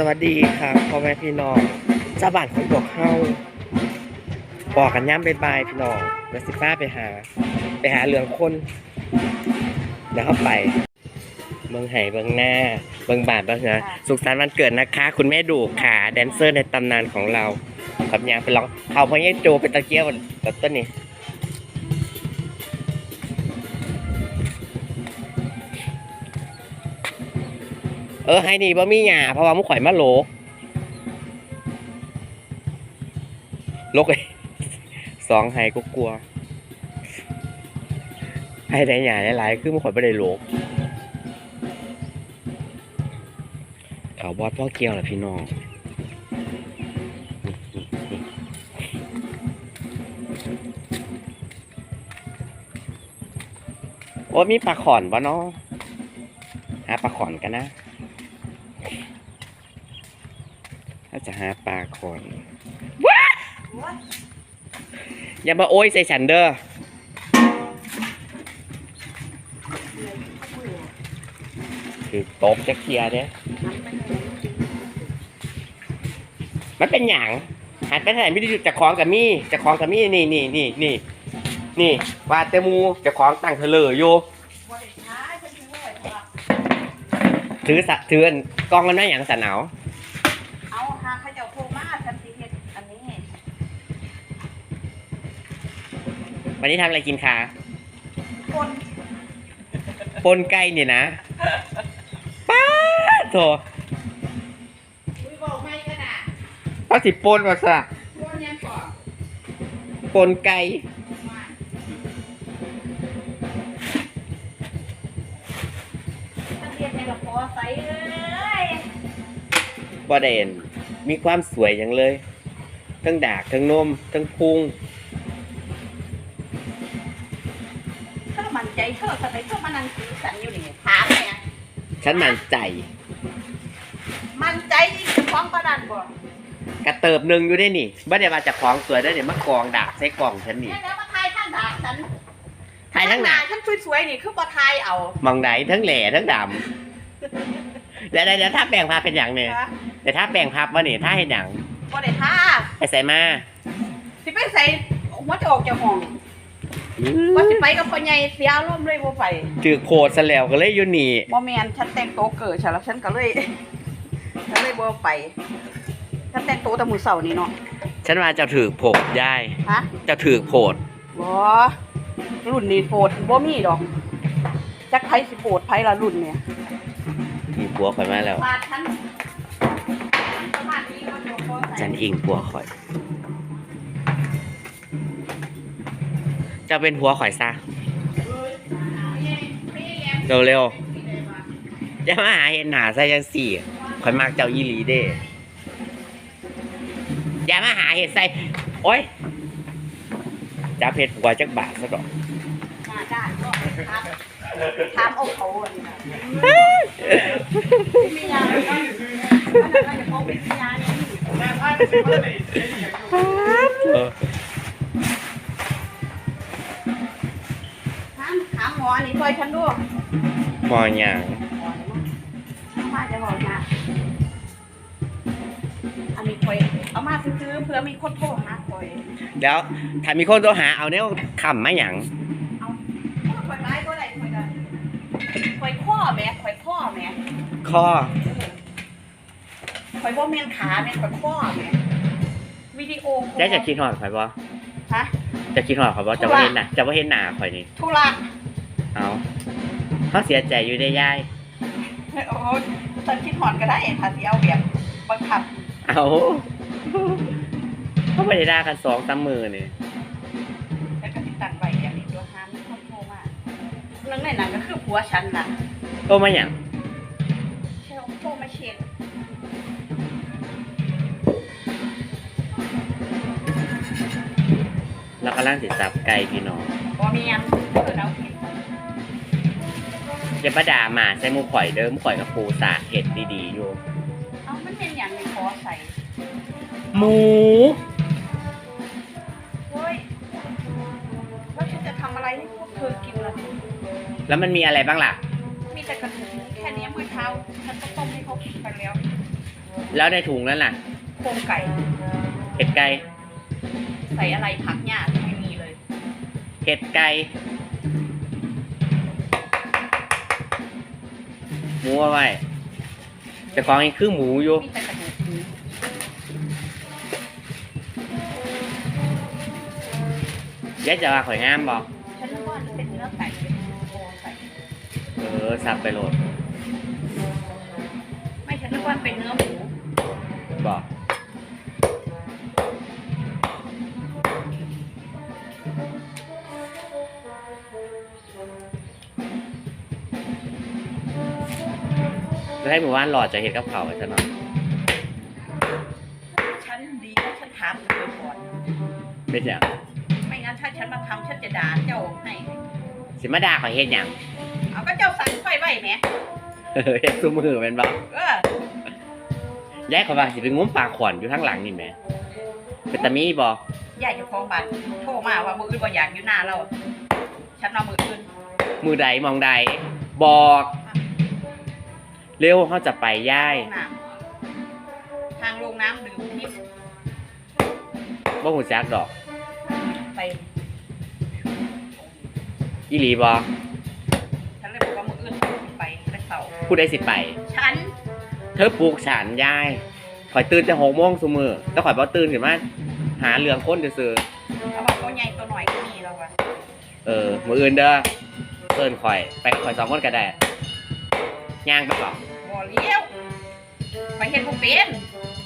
สวัสดีครับพ่อแม่พี่น้องเจ้าบ้านคนบอกเฮาบอกกันย่ำบายพี่น้องเดี๋ยวสิฟ้าไปหา ไปหาเหลืองคนเดี๋ยวเข้าไปเมืองไห่เมืองหน้าเมืองบาทบ้างนะสุขสันต์วันเกิดนะคะ คุณแม่ดูค่ะแดนเซอร์ในตำนานของเรากับยางไปลองเขาพยังโจเป็นตะเกียบกับต้นนี้ เออให้นี่บ่มีหยาเพราะว่ามุข่อยมาโหลโลกไอ้สองให้ก็กลัว ให้ได้หยาหลายๆคือมุข่อยไม่ได้โหลกเขาบอดพ่อเกี่ยวแหละพี่น้องโอ้มีปลาขอนปะเนาะหาปลาขอนกันนะ ถ้า จะหาปลาขอนว้าอย่ามาโอ้ยใส่ฉันเด้อคือตบจะเคลียร์เด้มันเป็นหยังหันไปทางไหนไม่ได้จะคล้องกับมี่จะคล้องกับมี่นี่นี่นี่นี่นี่ว่าแต่หมูจะคล้องตั้งเธอเลยอยู่ถือสะเถือนกองกันหน้อย่างสะหนาว เอาหาเขาเจ้าโทรมาฉันสิเฮ็ดอันนี้ วันนี้ทำอะไรกินคะคนปนไก่เนี่ยนะป้าดโถอุ้ยบอกไม่ก็ได้ป้าสิปนมาซะคนยังก่อนปนไก่ท่านเรียนในละครใสเอ้ยบอเดนมีความสวยอย่างเลย ทั้งดากทั้งนมทั้งพุง มั่นใจเธอทำไมเธอมานั่งสีสันอยู่นี่ถามเนี่ยฉันมั่นใจ มั่นใจที่จะฟ้องประดันบ่กระเติบหนึ่งอยู่ได้นี่บ่ได้ว่าจะคล้องสวยได้เนี่ยมากองดากใส่กล่องฉันนี่เนี่ยเดี๋ยวมาทายท่านด่าฉันถ่ายทั้งหนาฉันสวยๆนี่คือบ่ทายเอามองไหนทั้งแหล่ทั้งดำเดี๋ยวเดี๋ยวเดี๋ยวถ้าแปลงภาพเป็นอย่างเนี่ยฮะเดี๋ยวถ้าแปลงภาพว่านี่ถ้าเห็นอย่างบ่ได้ท่าไปใส่มาสิไปใส่หัวจะออกจากห้อง ว่าสิไปกับพ่อใหญ่เสียอารมณ์เลยบ่ไปถือโคตรซะแล้วก็เลยอยู่นี่บ่แม่นฉันแต่งโตวเกิดฉันแล้วฉันก็เลยฉันเลยบ่ไปฉันแต่งโตวแต่มื้อเช้านี่เนาะฉันว่าจะถือโผดได้ฮะจะถือโผดบ่รุ่นนี้โปรดบ่มีดอกจักไผสิโปรดไผละรุ่นเนี่ยมีปัวข่อยมาแล้วบาดฉันสมาธิมันบ่พอใส่ จันอิงปัวข่อย จะเป็นหัวข่อยซะเร็วเร็วๆจะมาหาเห็นหนาใส่ยังสี่ข่อยมากเจ้าอีหลีเด้อย่ามาหาเห็ดใส่ โอ้ยจะเพชรหัวจักบาทซะดอกหน้าด้านก็ถามถามเอาเขาอันนี้นะมียาเลย อนี่ช่วยฉันดูมอหย่างมาจะบอกนะอันนี้คอยเอามาซื้อๆเพื่อมีคนโทรหาคอยแล้วถ้ามีคนโทรหาเอาเนี่ยขำมาหยังเอาคอยไล่ก็ได้คอยได้คอยข้อแม่คอยข้อแม่ข้อคอยบ่แม่นขาแม่คอยข้อแม่วิดีโอคอลได้จะคิดหอดข่อยบ่ฮะจะคิดหอดข่อยบ่จะว่าเห็นหน้าจะว่าเห็นหน้าข่อยนี่ธุระ เอาเขาเสียใจอยู่ได้ยาย โอ้ฉันคิดหอนก็ได้ถ้าสิเอาแบบบังคับเอาเขาไม่ได้ด่ากันสองสามมือนี่แล้วก็ติดตั้งไว้อย่างนี้ตัวหามีคนโทรมาเรื่องในนั้นก็คือผัวฉันน่ะโอ้มาหยังเชลโทรมาเช็ดเรากำลังติดสับไก่พี่น้องบ่มีอันเออเอาผิด อย่าประดาหมาใส่หมูข่อยเด้อหมูข่อยกับปูสาเห็ดดีๆอยู่เอามันเป็นอย่างในคอใส่หมูเฮ้ยแล้วฉันจะทำอะไรให้พวกเธอกินล่ะ แล้วมันมีอะไรบ้างล่ะ มีแต่กระถึงแค่นี้เมื่อเช้าฉันก็ต้มให้เขากินไปแล้วแล้วในถุงนั้นล่ะโครงไก่ เห็ดไก่ใส่อะไรผักหญ้าไม่มีเลย เห็ดไก่ หมูเอาไว้แต่ของอีกคือหมูอยู่มีแต่กระดูกหมูยายจะว่าข่อยงามบอกฉันนึกว่าจะเป็นเนื้อไก่เป็นโครงไก่เออสับไปโหลดไม่ฉันนึกว่าเป็นเนื้อหมูบอก ให้หมู่บ้านหลอดจะเห็ดกับเขาวไว้ซะหน่อยฉันดีนะฉันถามเธอก่อน เป็นอย่างไม่งั้นถ้าฉันมาทำฉันจะด่าเจ้าให้ สิมาดาข่อยเห็ดอย่างเอาก็เจ้าสั่งไฟไว้แหมเออเห็ดซุมือเป็นบอกเออยายเขาว่าสิไปงุ้มปลาขอนอยู่ข้างหลังนี่แหมเป็นตามีบอกยายเจะคลองบัตรโทรมาว่ามืออื่นบ่อยากอยู่หน้าเรา ฉันเอามืออื่นมือใดมองใดบอก เร็วเขาจะไปย่ายลงน้ำทางลงน้ำดื่มทิพย์บ่หูจักดอก ไปอีหลีบอฉันเลยบอกว่ามืออื่นไปไปเสาผู้ใดสิไป ฉัน เธอปลูกฉันย่ายข่อยตื่นแต่หกโมงซุมือแต่ข่อยบ่ตื่นขึ้นมาหาเรื่องคนซื่อเอาว่าตัวใหญ่ตัวหน่อยก็มีแล้ววะๆเออมืออื่นเด้อเอิ้นข่อย ไปกับข่อยสองคนก็ได้ย่างไปเปล่าบ่เลี้ยวไปเห็นบุเป็น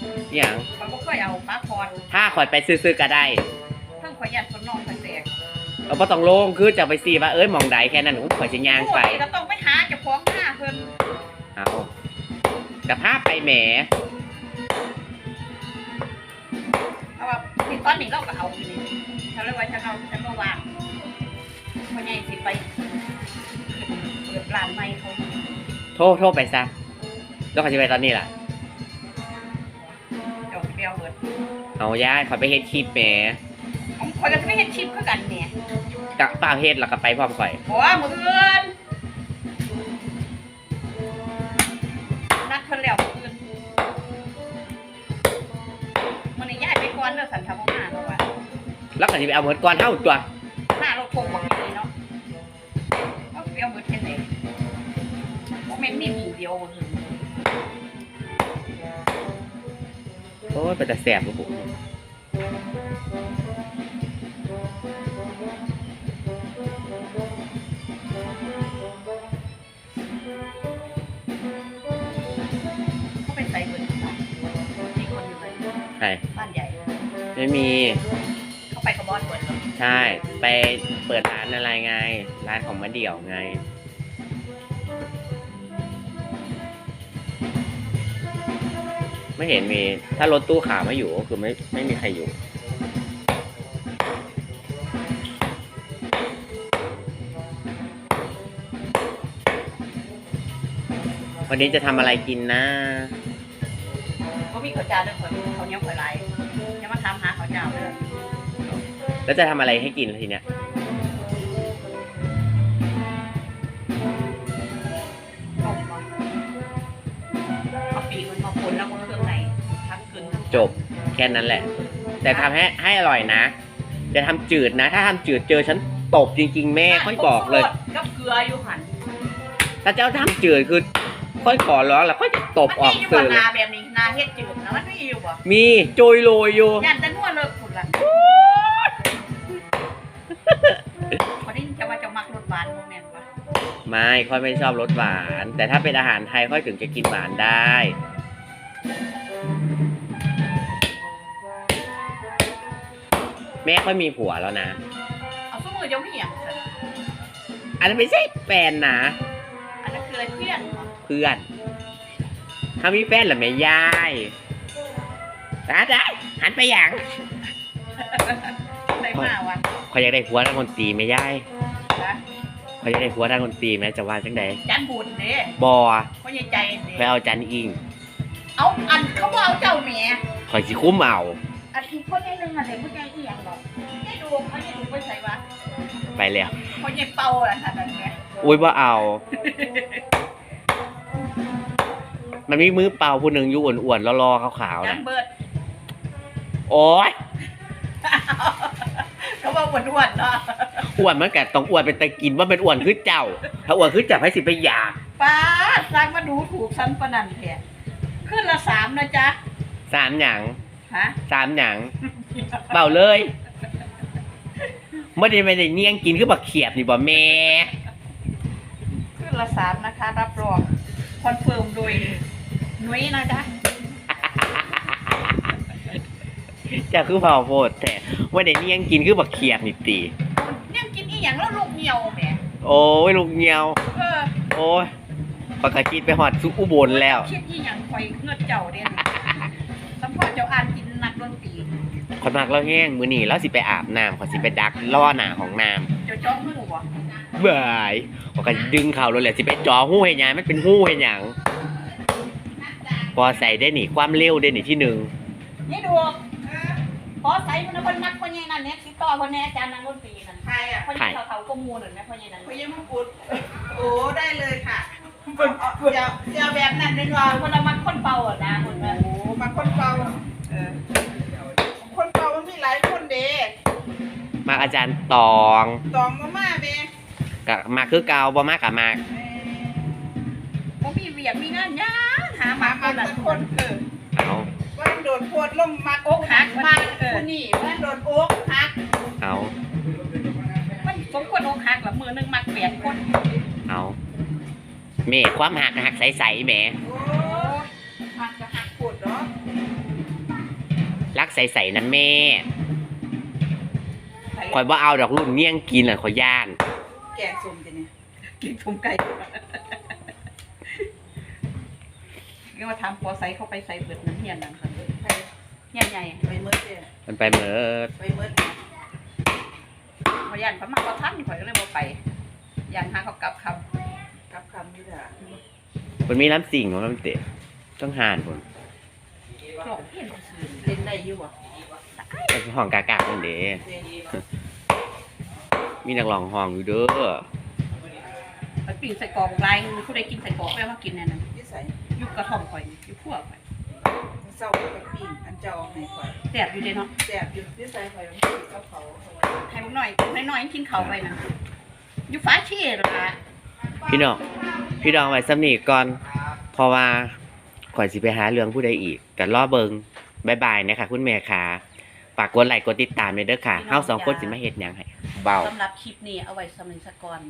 อหย่างมันก็เคยเอาปลาพรถ้าข่อยไปซื้อๆก็ได้เพิ่งขอยยันคนน้องตั้งแต่เอาบ่ต้องลงคือจะไปซีว่าเอ้ยหมองใดแค่นั้นผมข่อยสิย่างไปโอ้ยเราต้องไปหาเจ้าของหน้าเพิ่นเอากระพาไปแหมเอาว่าที่ตอนนี้เราก็เอาอยู่นี่ฉันเลยว่าฉันเอาฉันก็วางพ่อใหญ่สิไปเปิดร้านใหม่เขาโทรโทรไปซะ แล้วข่อยสิไปตอนนี้ล่ะเจ้าสิไปเอาเบิดเอาย่ายข่อยไปเฮ็ดคลิปแหมผมคอยก็จะไม่เห็นชิปคือกันเนี่ยกะเปล่าเฮ็ดแล้วก็ไปพร้อมข่อยบอกว่ามืออื่นนัดเพิ่นแล้วมืออื่นมันนี่ย้ายไปก่อนเด้อสันทบมาเนาะว่าแล้วก็สิไปเอาเบิดก่อนเฮาตัวหน้าเราทงบอกนี่เนาะเอาไปเอาเบิดเช่นไหนบ่แม่นมีหมู่เดียวบ่ถึง โอ้ยเป็นแต่แสบลูกบุเขาไปใส่เบิดมีคนอยู่เลยใช่บ้านใหญ่ไม่มี เขาไปกับบอสเบิดเหรอใช่ ไปเปิดร้านอะไรไง ร้านของมะเดี่ยวไง ไม่เห็นมี ถ้ารถตู้ขาไม่อยู่ก็คือไม่ไม่มีใครอยู่ วันนี้จะทำอะไรกินนะเขามีข้าวเจ้าเด้อคนเขาวเหนี้ยวข่อยหลายอย่ามาถามหาข้าวเจ้าเด้อแล้วจะทำอะไรให้กินทีเนี้ย จบแค่นั้นแหละ แต่ทำให้ให้อร่อยนะจะทำจืดนะ ถ้าทำจืดเจอฉันตบจริง ๆ แม่ค่อยบอกเลย กับเกลืออยู่หันถ้าเจ้าทำจืดคือ ค่อยขอร้องแล้วค่อยจะตบมันออกมีอยู่สื่บ่อเลยนาแบบนี้นาเฮ็ดจืดนะมันมีอยู่บ่มีโจยโรยอยู่ ยันแต่นวดเลิกคุณล่ะคนนี้จะว่าจะมักรสหวานโมเมนต์ปะไม่ค่อยไม่ชอบรสหวาน แต่ถ้าเป็นอาหารไทยค่อยถึงจะกินหวานได้ แม่ค่อยมีผัวแล้วนะ เอาสมือจะไม่อย่างสันอันนั้นไม่ใช่แฟนนะ อันนั้นคืออะไรเพื่อนเหรอเพื่อน ถ้ามีแฟนหรือไม่ยายได้ได้หันไปอย่างได้มาวะขอยอยากได้ผัวทางคนตีไหม่ยายนะขอยอยากได้ผัวทางคนตีไหมจะว่าจังใดจันบุญเด้บอเขาใหญ่ใจเด้ไปเอาจันอิงเอาอันเขาว่าเอาเจ้าแหม่ขอยสิคุ้มเอาอันที่พ่อใหญ่หนึ่งอันเด็กพ่อใหญ่อีหยัง บอกใหญ่ดูพ่อใหญ่ดูไปใส่วะไปแล้วพ่อใหญ่เป่าอะอันนั้นไงอุ้ยว่าเอามมันมีมือเปล่าผู้หนึ่งอยู่อ้วนๆรอๆขาวๆยันะงเบิดโอ้ยเขาบอกอ้วนๆเนาะอ้วนมันแก่ต้องอ้วนเป็นตะกินว่าเป็นอ้วนคือเจ้า ถ้าอ้วนคือเจับให้สิไปอยากป้าสร้างมาดูถูกฉันปะนันแท้ขึ้นละสามนะจ๊ะสามหยังฮะสามหยังเปล่าเลย ไม่ได้ไม่ได้เนียงกินคือบักเขียบนี่บ่แม่ขึ้นละสามนะคะ รับรองคอนเฟิร์มโดยนุ้ยนะจ๊ะเจะคือเผาโพดแต่ไม่ได้เนียงกินคือบักเขียบนี่ตีเนี่ยกินอีหยังแล้วลูกเหี่ยวแหมโอ้ยลูกเงียวเออโอ้ยปกติไปหอดสุอุบลแล้วคิดอีหยังคอยเงือดเจ้าเด่นสัม พอเจ้าอ่านกินนักดนตรีคนมากเราแห้งมือนี่แล้วสิไปอาบน้ำขอยสิไปดักล่อหนาของน้เจ้าจ้องหูบ่ำเบื่อยขอยก็ดึงเข่าเลยแหละสิไปจ่อหู้ให้หยังมันเป็นหู้ให้หยังพอใส่ได้หนิความเร็วได้หนิที่หนึ่งนี่ดูพอใส่มันคนนักคนใหญ่นั่นเนี่ยติดต่อคนแน่อาจารย์นักดนตรีนั่นใครอะคนที่เขาเขาก็มูลหนึ่งนะคนใหญ่นั่นพยมกุฎโอ้ได้เลยค่ะเดี๋ยวเดี๋ยวแบบนั้นดีกว่าคนละมันคนเป่าอะนะคนละโอ้ มาคนเป่าเออคนเป่ามันมีหลายคนเด้มาอาจารย์ตองตองมาม่าเด้กับมาคือเกาบ่มากกับมากเขามีเวียกมีงานยากหามามาคมานละสักคคนนเออเอาว่าโดนโพดลงมักอกหักมากคนนี้ว่าโดนอกหักเอามันสมควรอกหักละมือหนึ่งมักเปลี่ยนคนเอาแม่ความหักหักใสๆแหม่โรักใสๆนั้นแม่คอยว่าเอาดอกรุ่นเนียงกินอะขอยย่าน แกงส้มจะเนี่ยกินถุงไก่เรียกว่าทำปัวใส่เข้าไปใส่เบิดน้ำเฮียนนั่นค่ะไปเฮียนใหญ่ไปเมื่อเด้มันไปเหมิดไปเมื่อพยันพม่าก็ทันข่อยก็เลยบ่ไปยันหาเขากลับคกับคำนี่แหละมันมีน้ำสิ่งของมันเตะต้องหานผมำหลงเพี้ยนซื่อเล่นได้อยู่อะห้องกากานั่นเด้เด้มีนักร้องห้องอยู่เด้อไปปิ้งใส่กรอกลายผู้ใดกินใส่กรอกแม่ว่ากินแน่นอนนิสัยยุกกระท่อมข่อยยุกพวกข่อยเศร้าไปปิ้งอันเจ้าให้ข่อยแสบอยู่เด้เนาะแสบอยู่นิสัยข่อยมันกับเขาเขาไว้ให้มันหน่อยน้อยๆกินเขาวไปนะอยู่ฟ้าเชี่ยละพี่น้องพี่น้องไว้สำนีก่อนเพราะว่า ข่อยสิไปหาเรื่องผู้ใดอีกกันรอเบิงบายบายนะคะคุณแม่ค่ะฝากกดไลค์กดติดตามเลยเด้อค่ะเฮาสองคนสิมาเฮ็ดหยังให้เบาสำหรับคลิปนี้เอาไว้สำหรับสกอน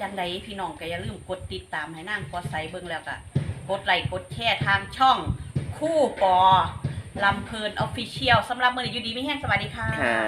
จังใดพี่น้องก็อย่าลืมกดติดตามให้นางปอใสเบิ่งแล้วก็กดไลค์กดแชร์ทางช่องคู่ปอลำเพลินออฟฟิเชียลสำหรับมือนี้อยู่ดีไม่แห้งสวัสดีค่ะค่ะ